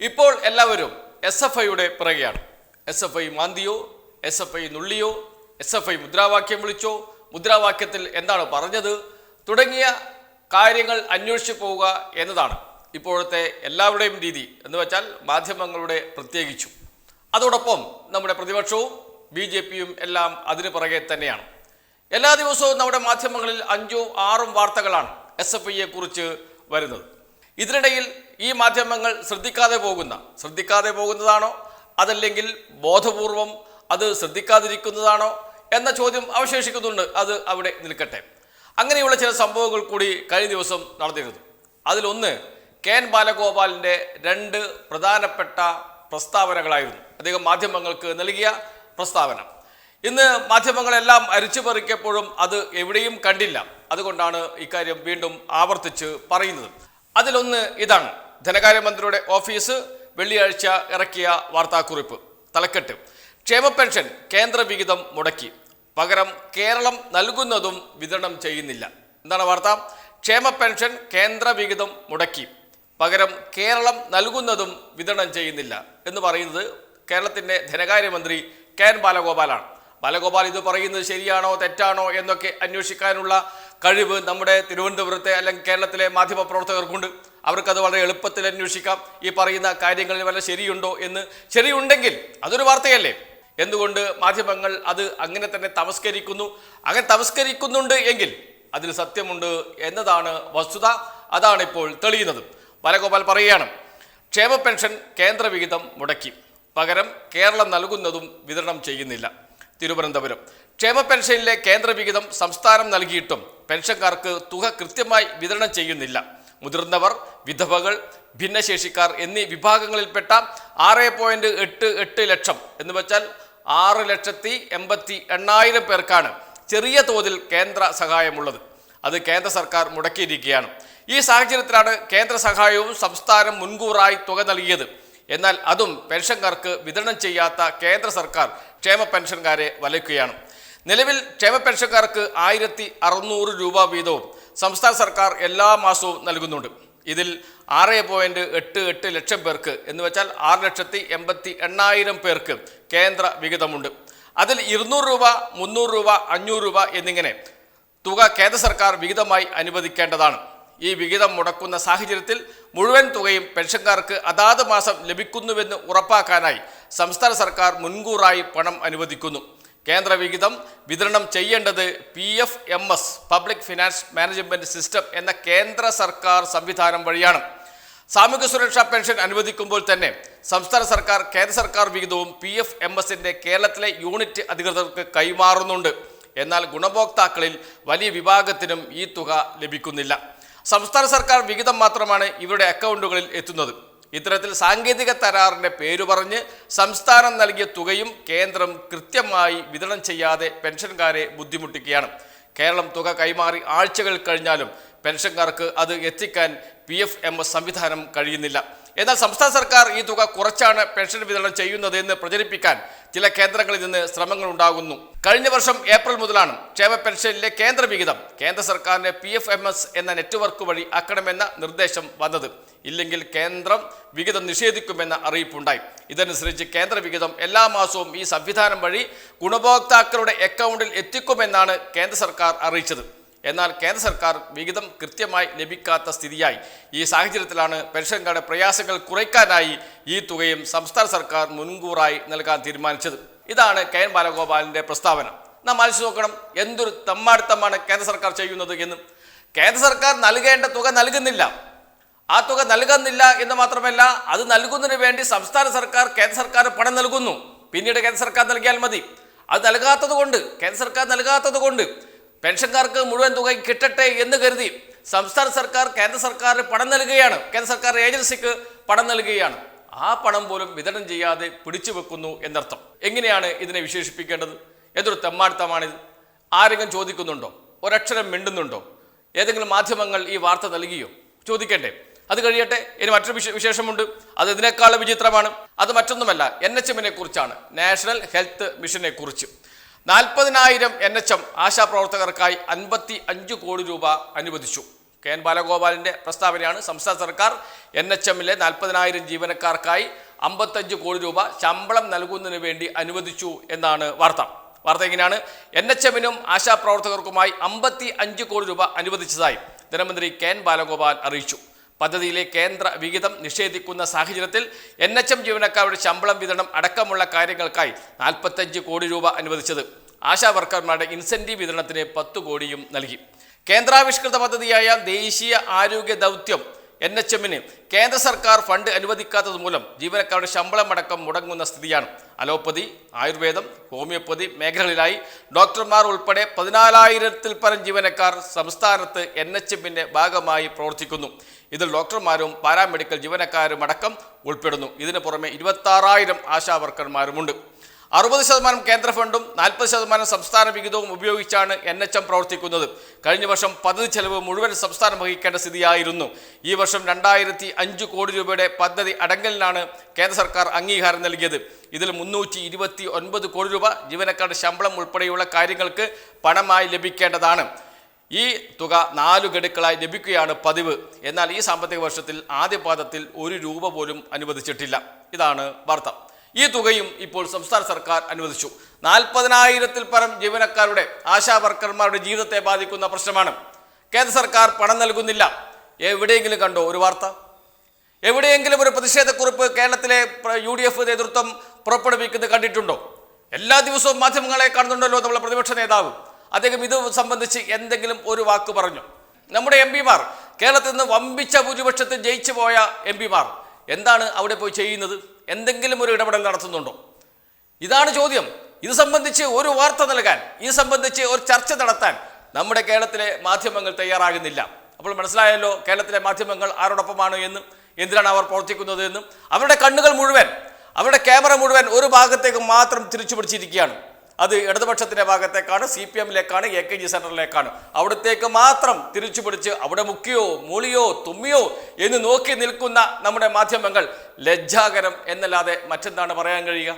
ഇപ്പോൾ എല്ലാവരും S F ഐയുടെ പിറകെയാണ്. എസ് എഫ് ഐ മാന്തിയോ എസ് എഫ് ഐ നുള്ളിയോ എസ് എഫ് ഐ മുദ്രാവാക്യം വിളിച്ചോ മുദ്രാവാക്യത്തിൽ എന്താണ് പറഞ്ഞത് തുടങ്ങിയ കാര്യങ്ങൾ അന്വേഷിച്ചു പോവുക എന്നതാണ് ഇപ്പോഴത്തെ എല്ലാവരുടെയും രീതി എന്ന് വെച്ചാൽ മാധ്യമങ്ങളുടെ പ്രത്യേകിച്ചും. അതോടൊപ്പം നമ്മുടെ പ്രതിപക്ഷവും ബി ജെ പിയും എല്ലാം അതിന് പുറകെ തന്നെയാണ്. എല്ലാ ദിവസവും നമ്മുടെ മാധ്യമങ്ങളിൽ അഞ്ചോ ആറും വാർത്തകളാണ് എസ് എഫ് ഐയെ കുറിച്ച് വരുന്നത്. ഇതിനിടയിൽ ഈ മാധ്യമങ്ങൾ ശ്രദ്ധിക്കാതെ പോകുന്ന ശ്രദ്ധിക്കാതെ പോകുന്നതാണോ? അതല്ലെങ്കിൽ ബോധപൂർവം അത് ശ്രദ്ധിക്കാതിരിക്കുന്നതാണോ? എന്ന ചോദ്യം അവശേഷിക്കുന്നുണ്ട്. അത് അവിടെ നിൽക്കട്ടെ. അങ്ങനെയുള്ള ചില സംഭവങ്ങൾ കൂടി കഴിഞ്ഞ ദിവസം നടന്നിരുന്നു. അതിലൊന്ന് കെ എൻ ബാലഗോപാലിന്റെ രണ്ട് പ്രധാനപ്പെട്ട പ്രസ്താവനകളായിരുന്നു. അദ്ദേഹം മാധ്യമങ്ങൾക്ക് നൽകിയ പ്രസ്താവന. ഇന്ന് മാധ്യമങ്ങളെല്ലാം അരിച്ചു പറിക്കപ്പോഴും അത് എവിടെയും കണ്ടില്ല. അതുകൊണ്ടാണ് ഇക്കാര്യം വീണ്ടും ആവർത്തിച്ച് പറയുന്നത്. അതിലൊന്ന് ഇതാണ്. ധനകാര്യമന്ത്രിയുടെ ഓഫീസ് വെള്ളിയാഴ്ച ഇറക്കിയ വാർത്താക്കുറിപ്പ് തലക്കെട്ട്. ക്ഷേമ പെൻഷൻ കേന്ദ്ര വിഹിതം മുടക്കി. പകരം കേരളം നൽകുന്നതും വിതരണം ചെയ്യുന്നില്ല. എന്താണ് വാർത്ത? ക്ഷേമ പെൻഷൻ കേന്ദ്ര വിഹിതം മുടക്കി. പകരം കേരളം നൽകുന്നതും വിതരണം ചെയ്യുന്നില്ല എന്ന് പറയുന്നത് കേരളത്തിന്റെ ധനകാര്യമന്ത്രി കെ എൻ ബാലഗോപാലാണ്. ബാലഗോപാൽ ഇത് പറയുന്നത് ശരിയാണോ തെറ്റാണോ എന്നൊക്കെ അന്വേഷിക്കാനുള്ള കഴിവ് നമ്മുടെ തിരുവനന്തപുരത്തെ അല്ലെങ്കിൽ കേരളത്തിലെ മാധ്യമ പ്രവർത്തകർക്കുണ്ട്. അവർക്കത് വളരെ എളുപ്പത്തിൽ അന്വേഷിക്കാം. ഈ പറയുന്ന കാര്യങ്ങളിൽ വല്ല ശരിയുണ്ടോ എന്ന്. ശരിയുണ്ടെങ്കിൽ അതൊരു വാർത്തയല്ലേ? എന്തുകൊണ്ട് മാധ്യമങ്ങൾ അത് അങ്ങനെ തന്നെ തമസ്കരിക്കുന്നു? അങ്ങനെ തമസ്കരിക്കുന്നുണ്ട് എങ്കിൽ അതിൽ സത്യമുണ്ട് എന്നതാണ് വസ്തുത. അതാണ് ഇപ്പോൾ തെളിയുന്നത്. ബാലഗോപാൽ പറയുകയാണ് ക്ഷേമ പെൻഷൻ കേന്ദ്രവിഹിതം മുടക്കി. പകരം കേരളം നൽകുന്നതും വിതരണം ചെയ്യുന്നില്ല. തിരുവനന്തപുരം. ക്ഷേമ പെൻഷനിലെ കേന്ദ്രവിഹിതം സംസ്ഥാനം നൽകിയിട്ടും പെൻഷൻകാർക്ക് തുക കൃത്യമായി വിതരണം ചെയ്യുന്നില്ല. മുതിർന്നവർ വിധവകൾ ഭിന്നശേഷിക്കാർ എന്നീ വിഭാഗങ്ങളിൽപ്പെട്ട ആറ് പോയിന്റ് എട്ട് എട്ട് ലക്ഷം എന്ന് വെച്ചാൽ ആറ് ലക്ഷത്തി എൺപത്തി എണ്ണായിരം പേർക്കാണ് ചെറിയ തോതിൽ കേന്ദ്ര സഹായമുള്ളത്. അത് കേന്ദ്ര സർക്കാർ മുടക്കിയിരിക്കുകയാണ്. ഈ സാഹചര്യത്തിലാണ് കേന്ദ്ര സഹായവും സംസ്ഥാനം മുൻകൂറായി തുക നൽകിയത്. എന്നാൽ അതും പെൻഷൻകാർക്ക് വിതരണം ചെയ്യാത്ത കേന്ദ്ര സർക്കാർ ക്ഷേമ പെൻഷൻകാരെ വലയ്ക്കുകയാണ് നിലവിൽ ക്ഷേമ പെൻഷൻകാർക്ക് ആയിരത്തി അറുന്നൂറ് രൂപ വീതവും സംസ്ഥാന സർക്കാർ എല്ലാ മാസവും നൽകുന്നുണ്ട്. ഇതിൽ ആറ് പോയിന്റ് എട്ട് എട്ട് ലക്ഷം പേർക്ക് എന്ന് വെച്ചാൽ ആറ് ലക്ഷത്തി എൺപത്തി എണ്ണായിരം പേർക്ക് കേന്ദ്ര വിഹിതമുണ്ട്. അതിൽ ഇരുന്നൂറ് രൂപ മുന്നൂറ് രൂപ അഞ്ഞൂറ് രൂപ എന്നിങ്ങനെ തുക കേന്ദ്ര സർക്കാർ വിഹിതമായി അനുവദിക്കേണ്ടതാണ്. ഈ വിഹിതം മുടക്കുന്ന സാഹചര്യത്തിൽ മുഴുവൻ തുകയും പെൻഷൻകാർക്ക് അതാത് മാസം ലഭിക്കുന്നുവെന്ന് ഉറപ്പാക്കാനായി സംസ്ഥാന സർക്കാർ മുൻകൂറായി പണം അനുവദിക്കുന്നു. കേന്ദ്ര വിഹിതം വിതരണം ചെയ്യേണ്ടത് P F M S public finance management system എന്ന കേന്ദ്ര സർക്കാർ സംവിധാനം വഴിയാണ്. സാമൂഹ്യ സുരക്ഷാ പെൻഷൻ അനുവദിക്കുമ്പോൾ തന്നെ സംസ്ഥാന സർക്കാർ കേന്ദ്ര സർക്കാർ വിഹിതവും പി എഫ് എം എസിന്റെ കേരളത്തിലെ യൂണിറ്റ് അധികൃതർക്ക് കൈമാറുന്നുണ്ട്. എന്നാൽ ഗുണഭോക്താക്കളിൽ വലിയ വിഭാഗത്തിനും ഈ തുക ലഭിക്കുന്നില്ല. സംസ്ഥാന സർക്കാർ വിഹിതം മാത്രമാണ് ഇവരുടെ അക്കൗണ്ടുകളിൽ എത്തുന്നത്. ഇത്തരത്തിൽ സാങ്കേതിക തരാറിന്റെ പേരു പറഞ്ഞ് സംസ്ഥാനം നൽകിയ തുകയും കേന്ദ്രം കൃത്യമായി വിതരണം ചെയ്യാതെ പെൻഷൻകാരെ ബുദ്ധിമുട്ടിക്കുകയാണ്. കേരളം തുക കൈമാറി ആഴ്ചകൾ കഴിഞ്ഞാലും പെൻഷൻകാർക്ക് അത് എത്തിക്കാൻ പി എഫ് എം എസ് സംവിധാനം കഴിയുന്നില്ല. എന്നാൽ സംസ്ഥാന സർക്കാർ ഈ തുക കുറച്ചാണ് പെൻഷൻ വിതരണം ചെയ്യുന്നത് എന്ന് പ്രചരിപ്പിക്കാൻ ചില കേന്ദ്രങ്ങളിൽ നിന്ന് ശ്രമങ്ങൾ ഉണ്ടാകുന്നു. കഴിഞ്ഞ വർഷം ഏപ്രിൽ മുതലാണ് ക്ഷേമ പെൻഷനിലെ കേന്ദ്ര വിഹിതം കേന്ദ്ര സർക്കാരിന്റെ പി എഫ് എം എസ് എന്ന നെറ്റ്വർക്ക് വഴി ആക്കണമെന്ന നിർദ്ദേശം വന്നത്. ഇല്ലെങ്കിൽ കേന്ദ്രം വിഹിതം നിഷേധിക്കുമെന്ന അറിയിപ്പുണ്ടായി. ഇതനുസരിച്ച് കേന്ദ്ര വിഹിതം എല്ലാ മാസവും ഈ സംവിധാനം വഴി ഗുണഭോക്താക്കളുടെ അക്കൗണ്ടിൽ എത്തിക്കുമെന്നാണ് കേന്ദ്ര സർക്കാർ അറിയിച്ചത്. എന്നാൽ കേന്ദ്ര സർക്കാർ വിഹിതം കൃത്യമായി ലഭിക്കാത്ത സ്ഥിതിയായി. ഈ സാഹചര്യത്തിലാണ് പെൻഷൻകാരുടെ പ്രയാസങ്ങൾ കുറയ്ക്കാനായി ഈ തുകയും സംസ്ഥാന സർക്കാർ മുൻകൂറായി നൽകാൻ തീരുമാനിച്ചത്. ഇതാണ് കെ എൻ ബാലഗോപാലിന്റെ പ്രസ്താവന. നാം ആലോചിച്ച് നോക്കണം എന്തൊരു തമ്മാടിത്തമാണ് കേന്ദ്ര സർക്കാർ ചെയ്യുന്നത് എന്ന്. കേന്ദ്ര സർക്കാർ നൽകേണ്ട തുക നൽകുന്നില്ല. ആ തുക നൽകുന്നില്ല എന്ന് മാത്രമല്ല അത് നൽകുന്നതിന് വേണ്ടി സംസ്ഥാന സർക്കാർ കേന്ദ്ര സർക്കാർ പണം നൽകുന്നു. പിന്നീട് കേന്ദ്ര സർക്കാർ നൽകിയാൽ മതി. അത് നൽകാത്തത് കൊണ്ട് കേന്ദ്ര സർക്കാർ നൽകാത്തത് കൊണ്ട് പെൻഷൻകാർക്ക് മുഴുവൻ തുക കിട്ടട്ടെ എന്ന് കരുതി സംസ്ഥാന സർക്കാർ കേന്ദ്ര സർക്കാരിന് പണം നൽകുകയാണ്. കേന്ദ്ര സർക്കാർ ഏജൻസിക്ക് പണം നൽകുകയാണ്. ആ പണം പോലും വിതരണം ചെയ്യാതെ പിടിച്ചു വെക്കുന്നു എന്നർത്ഥം. എങ്ങനെയാണ് ഇതിനെ വിശേഷിപ്പിക്കേണ്ടത്? എന്തൊരു തെമ്മാടുത്തമാണിത്? ആരെങ്കിലും ചോദിക്കുന്നുണ്ടോ? ഒരക്ഷരം മിണ്ടുന്നുണ്ടോ? ഏതെങ്കിലും മാധ്യമങ്ങൾ ഈ വാർത്ത നൽകിയോ? ചോദിക്കട്ടെ അത് കഴിയട്ടെ. ഇനി മറ്റൊരു വിശ വിശേഷമുണ്ട്. അത് ഇതിനേക്കാളും വിചിത്രമാണ്. അത് മറ്റൊന്നുമല്ല. എൻ എച്ച് എമ്മിനെ കുറിച്ചാണ്. നാഷണൽ ഹെൽത്ത് മിഷനെ കുറിച്ച്. നാൽപ്പതിനായിരം എൻ എച്ച് എം ആശാപ്രവർത്തകർക്കായി അൻപത്തി അഞ്ച് കോടി രൂപ അനുവദിച്ചു. കെ എൻ ബാലഗോപാലിന്റെ പ്രസ്താവനയാണ് സംസ്ഥാന സർക്കാർ എൻ എച്ച് എമ്മിലെ നാൽപ്പതിനായിരം ജീവനക്കാർക്കായി അമ്പത്തഞ്ച് കോടി രൂപ ശമ്പളം നൽകുന്നതിന് വേണ്ടി അനുവദിച്ചു എന്നാണ് വാർത്ത. വാർത്ത എങ്ങനെയാണ് എൻ എച്ച് എമ്മിനും ആശാപ്രവർത്തകർക്കുമായി അമ്പത്തി അഞ്ച് കോടി രൂപ അനുവദിച്ചതായി ധനമന്ത്രി കെ എൻ ബാലഗോപാൽ അറിയിച്ചു. പദ്ധതിയിലെ കേന്ദ്ര വിഹിതം നിഷേധിക്കുന്ന സാഹചര്യത്തിൽ എൻ എച്ച് എം ജീവനക്കാരുടെ ശമ്പളം വിതരണം അടക്കമുള്ള കാര്യങ്ങൾക്കായി നാൽപ്പത്തഞ്ച് കോടി രൂപ അനുവദിച്ചത് ആശാ വർക്കർമാരുടെ ഇൻസെന്റീവ് വിതരണത്തിന് പത്ത് കോടിയും നൽകി. കേന്ദ്രാവിഷ്കൃത പദ്ധതിയായ ദേശീയ ആരോഗ്യ ദൗത്യം എൻ എച്ച് എമ്മിന് കേന്ദ്ര സർക്കാർ ഫണ്ട് അനുവദിക്കാത്തത് മൂലം ജീവനക്കാരുടെ ശമ്പളമടക്കം മുടങ്ങുന്ന സ്ഥിതിയാണ്. അലോപ്പതി ആയുർവേദം ഹോമിയോപ്പതി മേഖലകളിലായി ഡോക്ടർമാർ ഉൾപ്പെടെ പതിനാലായിരത്തിൽ പരം ജീവനക്കാർ സംസ്ഥാനത്ത് എൻ എച്ച് എമ്മിന്റെ ഭാഗമായി പ്രവർത്തിക്കുന്നു. ഇതിൽ ഡോക്ടർമാരും പാരാമെഡിക്കൽ ജീവനക്കാരും അടക്കം ഉൾപ്പെടുന്നു. ഇതിനു പുറമെ ഇരുപത്താറായിരം ആശാ വർക്കർമാരുമുണ്ട്. അറുപത് ശതമാനം കേന്ദ്ര ഫണ്ടും നാൽപ്പത് ശതമാനം സംസ്ഥാന വിഹിതവും ഉപയോഗിച്ചാണ് എൻ എച്ച് എം പ്രവർത്തിക്കുന്നത്. കഴിഞ്ഞ വർഷം പദ്ധതി ചെലവ് മുഴുവൻ സംസ്ഥാനം വഹിക്കേണ്ട സ്ഥിതിയായിരുന്നു. ഈ വർഷം രണ്ടായിരത്തി അഞ്ച് കോടി രൂപയുടെ പദ്ധതി അടങ്കലിനാണ് കേന്ദ്ര സർക്കാർ അംഗീകാരം നൽകിയത്. ഇതിൽ മുന്നൂറ്റി ഇരുപത്തി ഒൻപത് കോടി രൂപ ജീവനക്കാരുടെ ശമ്പളം ഉൾപ്പെടെയുള്ള കാര്യങ്ങൾക്ക് പണമായി ലഭിക്കേണ്ടതാണ്. ഈ തുക നാലു ഗഡുക്കളായി ലഭിക്കുകയാണ് പതിവ്. എന്നാൽ ഈ സാമ്പത്തിക വർഷത്തിൽ ആദ്യ പാദത്തിൽ ഒരു രൂപ പോലും അനുവദിച്ചിട്ടില്ല. ഇതാണ് വാർത്ത. ഈ തുകയും ഇപ്പോൾ സംസ്ഥാന സർക്കാർ അനുവദിച്ചു. നാൽപ്പതിനായിരത്തിൽ പരം ജീവനക്കാരുടെ ആശാ വർക്കർമാരുടെ ജീവിതത്തെ ബാധിക്കുന്ന പ്രശ്നമാണ്. കേന്ദ്ര സർക്കാർ പണം നൽകുന്നില്ല. എവിടെയെങ്കിലും കണ്ടോ ഒരു വാർത്ത? എവിടെയെങ്കിലും ഒരു പ്രതിഷേധക്കുറിപ്പ് കേരളത്തിലെ യു ഡി എഫ് നേതൃത്വം പുറപ്പെടുവിക്കുന്നത് കണ്ടിട്ടുണ്ടോ? എല്ലാ ദിവസവും മാധ്യമങ്ങളെ കാണുന്നുണ്ടല്ലോ നമ്മളെ പ്രതിപക്ഷ നേതാവ്. അദ്ദേഹം ഇത് സംബന്ധിച്ച് എന്തെങ്കിലും ഒരു വാക്ക് പറഞ്ഞു. നമ്മുടെ എം പിമാർ കേരളത്തിൽ നിന്ന് വമ്പിച്ച ഭൂരിപക്ഷത്തിൽ ജയിച്ചു പോയ എം പിമാർ. എന്താണ് അവിടെ പോയി ചെയ്യുന്നത്? എന്തെങ്കിലും ഒരു ഇടപെടൽ നടത്തുന്നുണ്ടോ? ഇതാണ് ചോദ്യം. ഇത് സംബന്ധിച്ച് ഒരു വാർത്ത നൽകാൻ ഇത് സംബന്ധിച്ച് ഒരു ചർച്ച നടത്താൻ നമ്മുടെ കേരളത്തിലെ മാധ്യമങ്ങൾ തയ്യാറാകുന്നില്ല. അപ്പോൾ മനസ്സിലായല്ലോ കേരളത്തിലെ മാധ്യമങ്ങൾ ആരോടൊപ്പമാണ് എന്നും എന്തിനാണ് അവർ പ്രവർത്തിക്കുന്നത് എന്നും. അവരുടെ കണ്ണുകൾ മുഴുവൻ അവരുടെ ക്യാമറ മുഴുവൻ ഒരു ഭാഗത്തേക്ക് മാത്രം തിരിച്ചു പിടിച്ചിരിക്കുകയാണ് അത് ഇടതുപക്ഷത്തിന്റെ ഭാഗത്തേക്കാണ് സി പി എമ്മിലേക്കാണ് എ കെ ജി സെന്ററിലേക്കാണ് അവിടത്തേക്ക് മാത്രം തിരിച്ചു പിടിച്ച് അവിടെ മുക്കിയോ മൂളിയോ തുമ്മിയോ എന്ന് നോക്കി നിൽക്കുന്ന നമ്മുടെ മാധ്യമങ്ങൾ ലജ്ജാകരം എന്നല്ലാതെ മറ്റെന്താണ് പറയാൻ കഴിയുക?